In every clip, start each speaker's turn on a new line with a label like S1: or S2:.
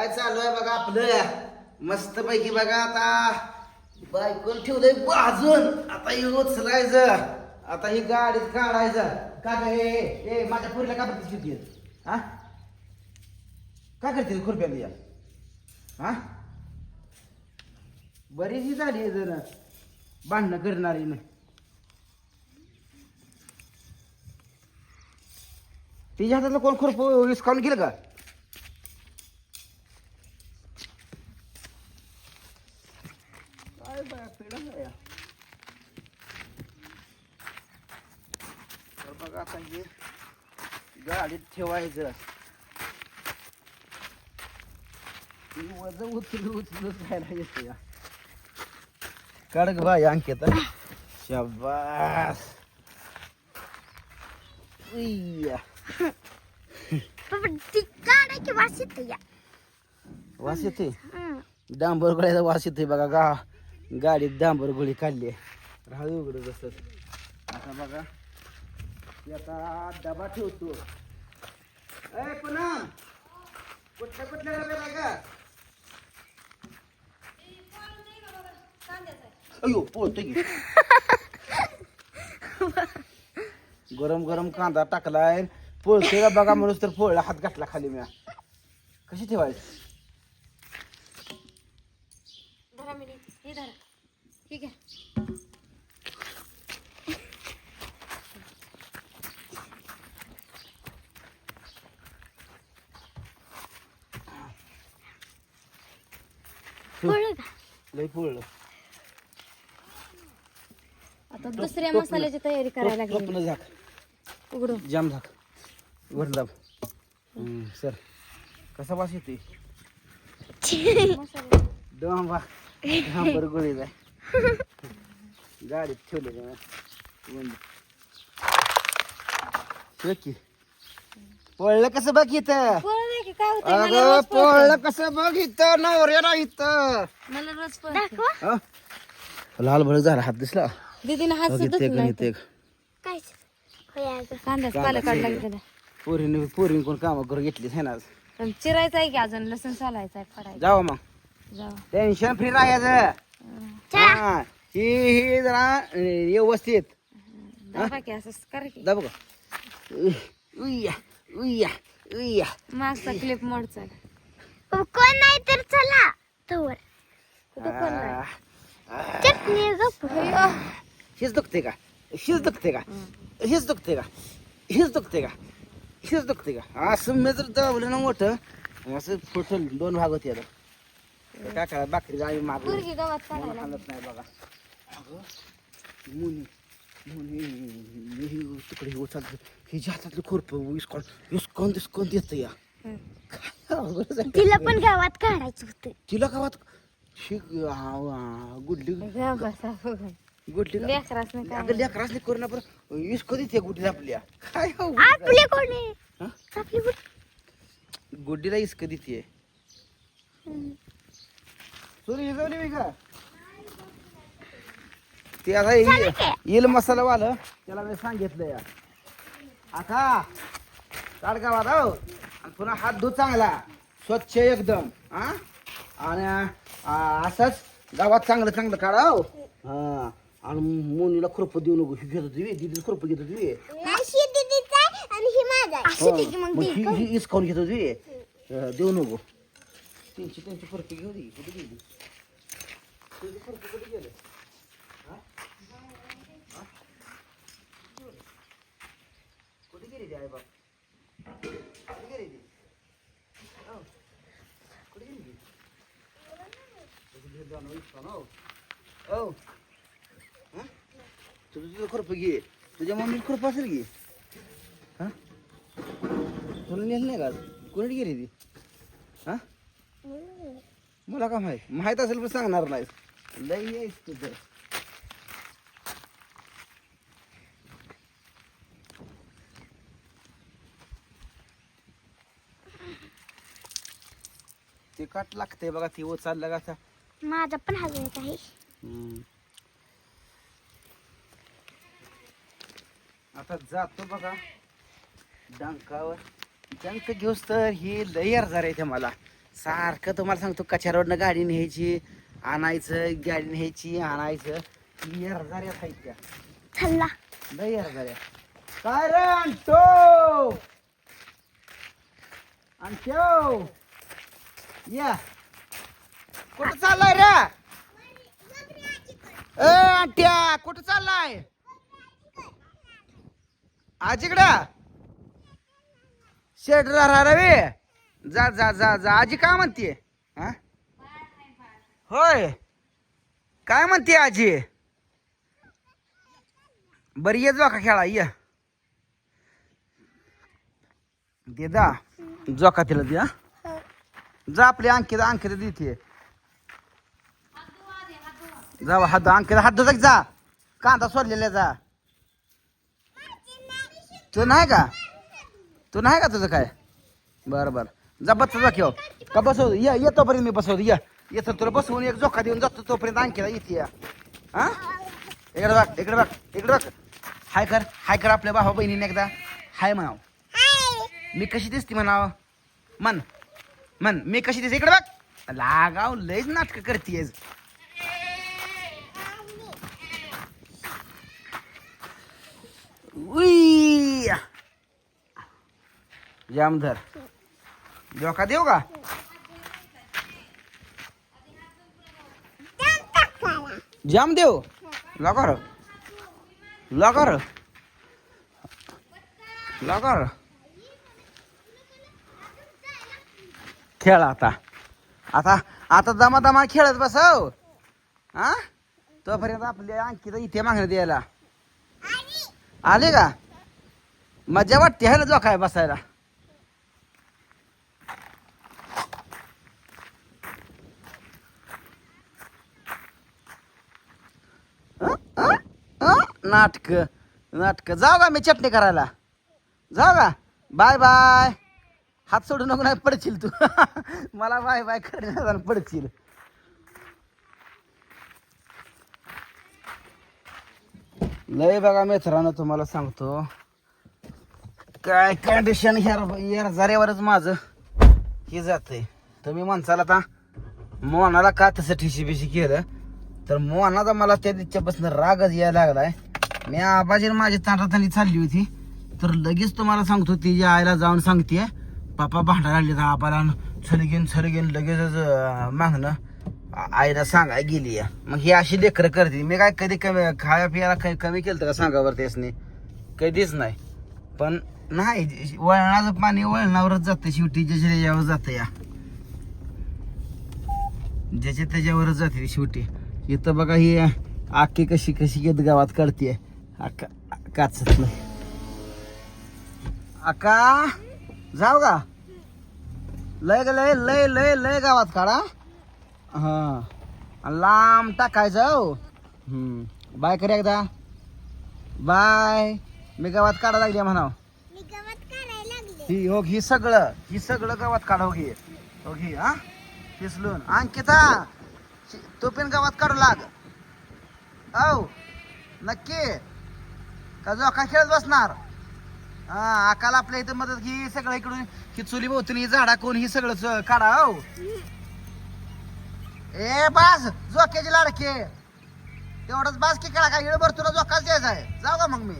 S1: काय चालू आहे बघा आपलं? मस्त पैकी बघा आता. बायकोन ठेवलंय बाजून. आता हे उचलायचं. आता ही गाडीत काढायचं. का हे? ए माझ्या पुरीला का बघतीस किती हा? का करते खुरप्याला या? हा? बरीचशी झाली आहे जण भांडणं करणारी ना तिच्या हातातलं कोण खुरप विस्कावून गेलं का काय बाया पिढा बाया तर बघा आता हे गाडीत ठेवायचं. ती वजन उचलू उचलू जायला येते या. काढ बाय अंकित. शाबास.
S2: वास येते.
S1: डांबर गोळ्याचा वास येते बघा गा. गाडीत डांबर गोळी काढली राहू उघडत असत आता बघा. आता डबा ठेवतो. पुन्हा. कुठल्या कुठल्या आहे का? अयो की. गरम गरम कांदा टाकलाय. पोळते का बघा म्हणून तर पोळला हात घातला खाली म्या. कशी ठेवायची?
S2: पोळलं आता दुसऱ्या मसाल्याची तयारी करायला लागली.
S1: टोपलं झाक.
S2: उघडू.
S1: जाम झाक. वर दाब हम्म, सर. कसा वास येते
S2: मसाला
S1: डांबा डांबर गोळी जाय गाडीत ठेवले की. पळलं कसं बघ इथं?
S2: काय होतं मला
S1: अगं
S2: रोज
S1: पळलं कसं बघ इथं नवऱ्याला इथं.
S2: मला रोज दाखवा.
S1: हा? लाल भडक झाला हात दिसला.
S2: दीदीने हात
S1: बघ
S2: सुद्धा
S1: इथे
S2: नाही.
S1: इथे
S2: काय कांद्याच पाला काढला की त्याला
S1: पोरीने पोरीने कोण कामं करून घेतलीच आहे ना आज.
S2: पण चिरायचं आहे की अजून लसूण सोलायचं आहे
S1: जावा मग.
S2: जाऊ
S1: टेन्शन फ्री राहायचं हा ही ही जरा अं, व्यवस्थित.
S2: दाबा की असं कर की.
S1: दाब का? उय्या उय्या उय्या
S2: मागचा क्लिप मोड चल
S3: कोण नाही तर चला. तवर.
S2: कोण
S1: आह,
S3: चटणी गप
S1: हेच दुखते का? हेच दुखते का? हेच दुखते का? हेच दुखते का? हेच दुखते का? असं मी जर दाबलं ना मोठं. असं फुटल दोन भाग होते आता. काय करा बाकरी आम्ही मागं
S2: पोरगी गावात काढायला
S1: हालत नाही बघा. अगं मुनी. मुनी ही तिकडे उचलत हिच्या हातातलं खुरप इसकॉन इसकॉन दिसकॉन देत या
S2: हं.
S1: काय अवघड झालं.
S3: तिला पण गावात काढायचं होतं
S1: तिला गावात शी आ- आ- गुडली. गुडली
S2: लेकरासनं काय
S1: अगं लेकरासनी करू ना बरं इसको देते गुडली आपल्या काय अवघड झालं.
S3: आपले कोण आहे
S1: हा?
S3: आपली?
S1: गुड्डीला इसक देते सोनी हिजवली मी का ते आता ये- येल मसाला वालं त्याला मी सांगितलं या आता काढ गावात हो आणि पुन्हा हात धु चांगला स्वच्छ एकदम हा? आणि असंच गावात चांगलं चांगलं काढा हो. हा. आणि मोनीला खुरप देऊ नको ही घेत होती दिदी खुरप घेत होती
S3: ही.
S1: ही ही इसकावून घेत होती देऊ नको. तीनशे तीनशे फरक घेऊ दे कुठे गेली? फरक कुठे गेले हा? हा? कुठे गेली आई बाप कुठे गेली ती. कुठे गेली ती तुझी? तुझं खुरपं घे तुझ्या खुरपं असेल की हा तुला नेलं नाही का? कोणी गेली ती हा मला का माहीत माहीत असेल पण सांगणार नाही लई यायच तुझं ते काट लागते बघा ती चाललं का आता.
S3: माझा पण हात येत आहे.
S1: हम्म. आता जातो बघा. डंकावर. डंक घेऊस तर ही लई अर्जार आहे मला. सारखं तुम्हाला सांगतो कच्या रोडनं गाडी न्यायची आणायचं गाडी न्यायची आणायचं. येरझाऱ्या आहेत त्या. लय येरझाऱ्या काय रे आणतो आणतो या. कुठं चाललाय रे? ए आंट्या कुठं चाललाय? आजीकडं शेट राहा रवी जा जा जा जा. आजी काय म्हणते? होय. काय म्हणते आजी? बरी ये जोका खेळा ये. दे दा. जोका तिला दे जा आपली अंकित अंकित देते. जा हात अंकित हात धुता जा कांदा सोडलेला जा. तू नाही का? तू नाही का तुझं काय? बरं बरं. जा बस जा घेऊ का बसवतो ये ये तोपर्यंत मी बसवतो ये. येतो तुला बसवून एक जोखा देऊन जातो तोपर्यंत आणखी येते या. हा? इकडे बघ इकडे बघ इकडे बघ. हाय कर हाय कर आपल्या भावा बहिणीने एकदा. हाय म्हणाव. मी कशी दिसते म्हणाव? मन मन मी कशी दिस इकडे बघ. लागाव लयच नाटक करतीयस जामधर जोका देऊ का? जाम देऊ. लगर लगर लगर खेळ आता. आता आता दमा दमा खेळत बसव. हा तोपर्यंत आपली आणखी इथे मागण्यात द्यायला. आले का? मजा वाटते ह्याला ना जो काय बसायला नाटक नाटक. जाऊ का मी चटणी करायला? जाऊ का? Bye bye. हात सोडू नको नाही पडशील तू. मला बाय बाय करण्याचा पडशील. लय बघा मित्रांनो तुम्हाला सांगतो. काय कंडिशन ह्या जऱ्यावरच माझं हे जातंय. तुम्ही माणसाला आता मोहनाला का तसं ठिशी बिशी केलं? तर मोहनाचा मला त्या तिच्यापासून रागच यायला लागलाय. मी आबाजी माझी तांटातानी चालली होती. तर लगेच तुम्हाला सांगतो तिच्या आईला जाऊन सांगते पापा भांडा लागले तर आबाला छलगेन छलगेन लगेचच मागणं. आईला सांगाय गेली या. मग ही अशी लेकरं करते. मी काय कधी कमी खाया पियाला काही कमी केलं का सांगा बरं त्यासनी? कधीच नाही. पण नाही वळणाचं पाणी वळणावरच जातं. शेवटी ज्याच्या त्याच्यावर जातं या. ज्याच्या त्याच्यावरच जाते शेवटी. इथं बघा ही आखी कशी कशी येत गावात काढते आका काचत नाही आका जाऊ का? लय ग लय लय लय लय गावात काढा. हा. लांब टाकायचं हो. हम्म बाय कर एकदा. बाय. मी गावात काढा लागली म्हणाव. ही हो ही सगळं ही सगळं गावात काढ हो घे हो घे हा. पिसलून अंकिता तू पण गावात काढू लाग. औ नक्की. का जो का खेळत बसणार? हा आकाला आपल्या इथं मदत घे सगळं इकडून. ही चुली भोवतली झाडा कोण ही सगळं काढा हो. ए बास झोक्याची लाडके. तेवढंच बास की काढा काय इळभर तुला झोकाच द्यायचा आहे. जाऊ का मग मी?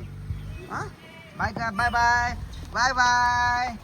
S1: हा? बाय का बाय बाय बाय बाय.